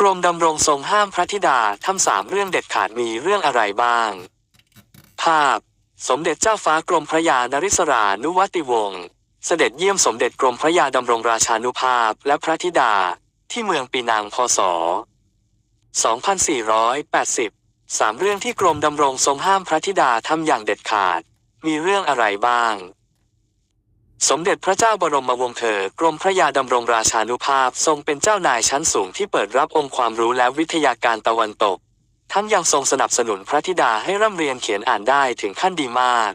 กรมดำรงทรงห้ามพระธิดาทำสามเรื่องเด็ดขาดมีเรื่องอะไรบ้าง ภาพ สมเด็จเจ้าฟ้ากรมพระยานริศรานุวัติวงศ์เสด็จเยี่ยมสมเด็จกรมพระยาดำรงราชานุภาพและพระธิดาที่เมืองปีนังพศ 2480 สามเรื่องที่กรมดำรงทรงห้ามพระธิดาทำอย่างเด็ดขาด มีเรื่องอะไรบ้าง สมเด็จพระเจ้าบรมวงศ์เธอกรมพระยาดำรงราชานุภาพทรงเป็นเจ้านายชั้นสูงที่เปิดรับองค์ความรู้และวิทยาการตะวันตก ทั้งยังทรงสนับสนุนพระธิดาให้ร่ำเรียนเขียนอ่านได้ถึงขั้นดีมาก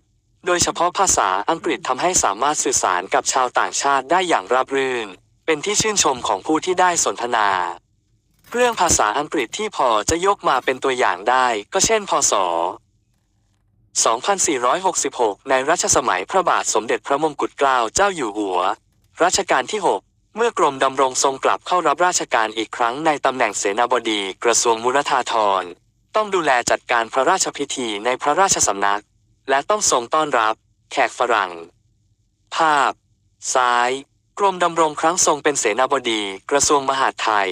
โดยเฉพาะภาษาอังกฤษทำให้สามารถสื่อสารกับชาวต่างชาติได้อย่างราบรื่น เป็นที่ชื่นชมของผู้ที่ได้สนทนาเรื่องภาษาอังกฤษที่พอจะยกมาเป็นตัวอย่างได้ ก็เช่นพศ 2466 ในรัชสมัยพระบาทสมเด็จพระมงกุฎเกล้าเจ้าอยู่หัว รัชกาลที่ 6 เมื่อกรมดำรงทรงกลับเข้ารับราชการอีกครั้งในตำแหน่งเสนาบดี กระทรวงมุรธาธร ต้องดูแลจัดการพระราชพิธีในพระราชสำนัก และต้องทรงต้อนรับ แขกฝรั่ง ภาพ ซ้าย กรมดำรงครั้งทรงเป็นเสนาบดี กระทรวงมหาดไทย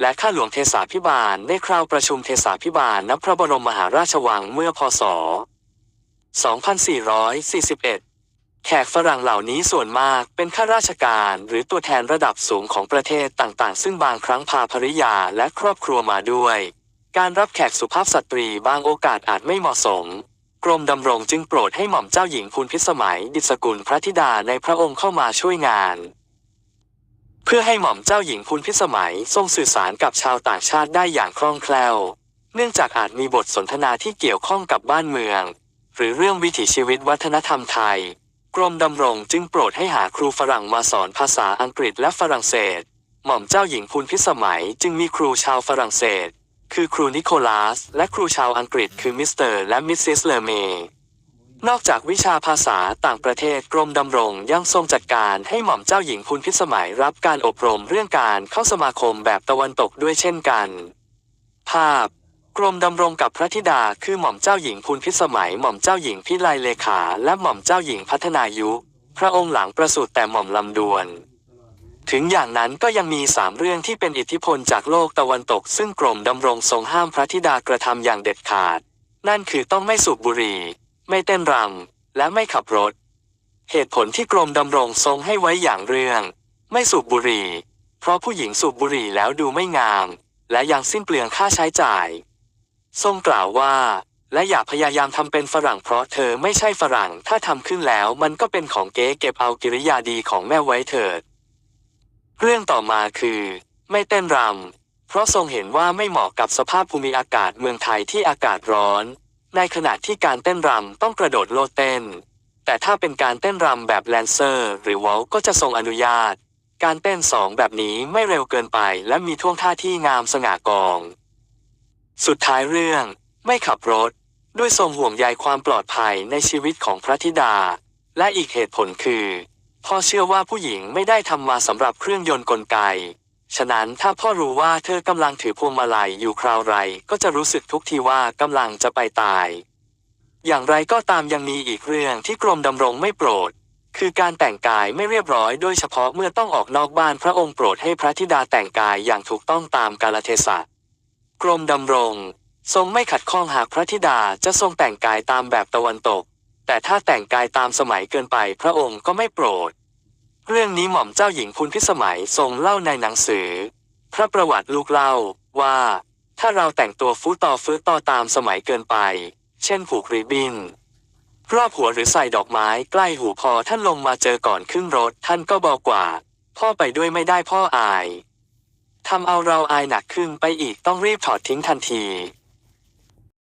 และข้าหลวงเทสาพิบาลในคราวประชุมเทสาพิบาลณพระบรมมหาราชวังเมื่อพศ 2441 แขกฝรั่งเหล่านี้ส่วนมากเป็นข้าราชการหรือตัวแทนระดับสูงของประเทศต่างๆ ซึ่งบางครั้งพาภริยาและครอบครัวมาด้วย การรับแขกสุภาพสตรีบางโอกาสอาจไม่เหมาะสม กรมดำรงจึงโปรดให้หม่อมเจ้าหญิงพูนพิสมัยดิษกุลพระธิดาในพระองค์เข้ามาช่วยงานเพื่อให้หม่อมเจ้าหญิงพูนพิสมัยทรงสื่อสารกับชาวต่างชาติได้อย่างคล่องแคล่ว เนื่องจากอาจมีบทสนทนาที่เกี่ยวข้องกับบ้านเมือง หรือเรื่องวิถีชีวิตวัฒนธรรมไทย กรมดำรงจึงโปรดให้หาครูฝรั่งมาสอนภาษาอังกฤษและฝรั่งเศส หม่อมเจ้าหญิงพูนพิสมัยจึงมีครูชาวฝรั่งเศส คือครูนิโคลัสและครูชาวอังกฤษคือมิสเตอร์และมิสซิสเลเมนอกจากวิชาภาษาต่างประเทศกรมดำรงยังทรงจัดการให้หม่อมเจ้าหญิงพูนพิสมัยรับการอบรมเรื่องการเข้าสมาคมแบบตะวันตกด้วยเช่นกัน ภาพ กรมดำรงกับพระธิดาคือหม่อมเจ้าหญิงพูนพิสมัยหม่อมเจ้าหญิงพิไลเลขาและหม่อมเจ้าหญิงพัฒนายุ พระองค์หลังประสูติแต่หม่อมลำดวน ถึงอย่างนั้นก็ยังมีสามเรื่องที่เป็นอิทธิพลจากโลกตะวันตก ซึ่งกรมดำรงทรงห้ามพระธิดากระทำอย่างเด็ดขาด นั่นคือต้องไม่สูบบุหรี่ ไม่เต้นรำและไม่ขับรถ เหตุผลที่กรมดำรงทรงให้ไว้อย่างเรื่อง ไม่สูบบุหรี่ เพราะผู้หญิงสูบบุหรี่แล้วดูไม่งาม และยังสิ้นเปลืองค่าใช้จ่าย ทรงกล่าวว่า และอย่าพยายามทำเป็นฝรั่งเพราะเธอไม่ใช่ฝรั่ง ถ้าทำขึ้นแล้วมันก็เป็นของเก๊เก็บเอากิริยาดีของแม่ไว้เถิด เรื่องต่อมาคือ ไม่เต้นรำเพราะทรงเห็นว่าไม่เหมาะกับสภาพภูมิอากาศเมืองไทยที่อากาศร้อน ในขณะที่การเต้นรำต้องกระโดดโลดเต้น แต่ถ้าเป็นการเต้นรำแบบแลนเซอร์ หรือวอลก็จะทรงอนุญาต การเต้นสองแบบนี้ไม่เร็วเกินไป และมีท่วงท่าที่งามสง่ากอง สุดท้ายเรื่อง ไม่ขับรถ ด้วยทรงห่วงใยความปลอดภัยในชีวิตของพระธิดา และอีกเหตุผลคือ พ่อเชื่อว่าผู้หญิงไม่ได้ทำมาสำหรับเครื่องยนต์กลไก ฉะนั้นถ้าพ่อรู้ว่าเธอกำลังถือพวงมาลัยอยู่คราวไรก็จะรู้สึกทุกทีว่ากำลังจะไปตาย อย่างไรก็ตามยังมีอีกเรื่องที่กรมดำรงไม่โปรดคือการแต่งกายไม่เรียบร้อยโดยเฉพาะเมื่อต้องออกนอกบ้านพระองค์โปรดให้พระธิดาแต่งกายอย่างถูกต้องตามกาลเทศะ กรมดำรง ทรงไม่ขัดข้องหากพระธิดาจะทรงแต่งกายตามแบบตะวันตก แต่ถ้าแต่งกายตามสมัยเกินไปพระองค์ก็ไม่โปรด เรื่องนี้หม่อมเจ้าหญิงพูนพิสมัยทรงเล่าในหนังสือ พระประวัติลูกเล่าว่า ถ้าเราแต่งตัวฟูต่อฟื้ต่อตามสมัยเกินไป เช่นผูกริบบิ้นรอบหัวหรือใส่ดอกไม้ใกล้หูพอท่านลงมาเจอก่อนขึ้นรถท่านก็บอกว่า พ่อไปด้วยไม่ได้พ่ออาย ทำเอาเราอายหนักขึ้นไปอีกต้องรีบถอดทิ้งทันที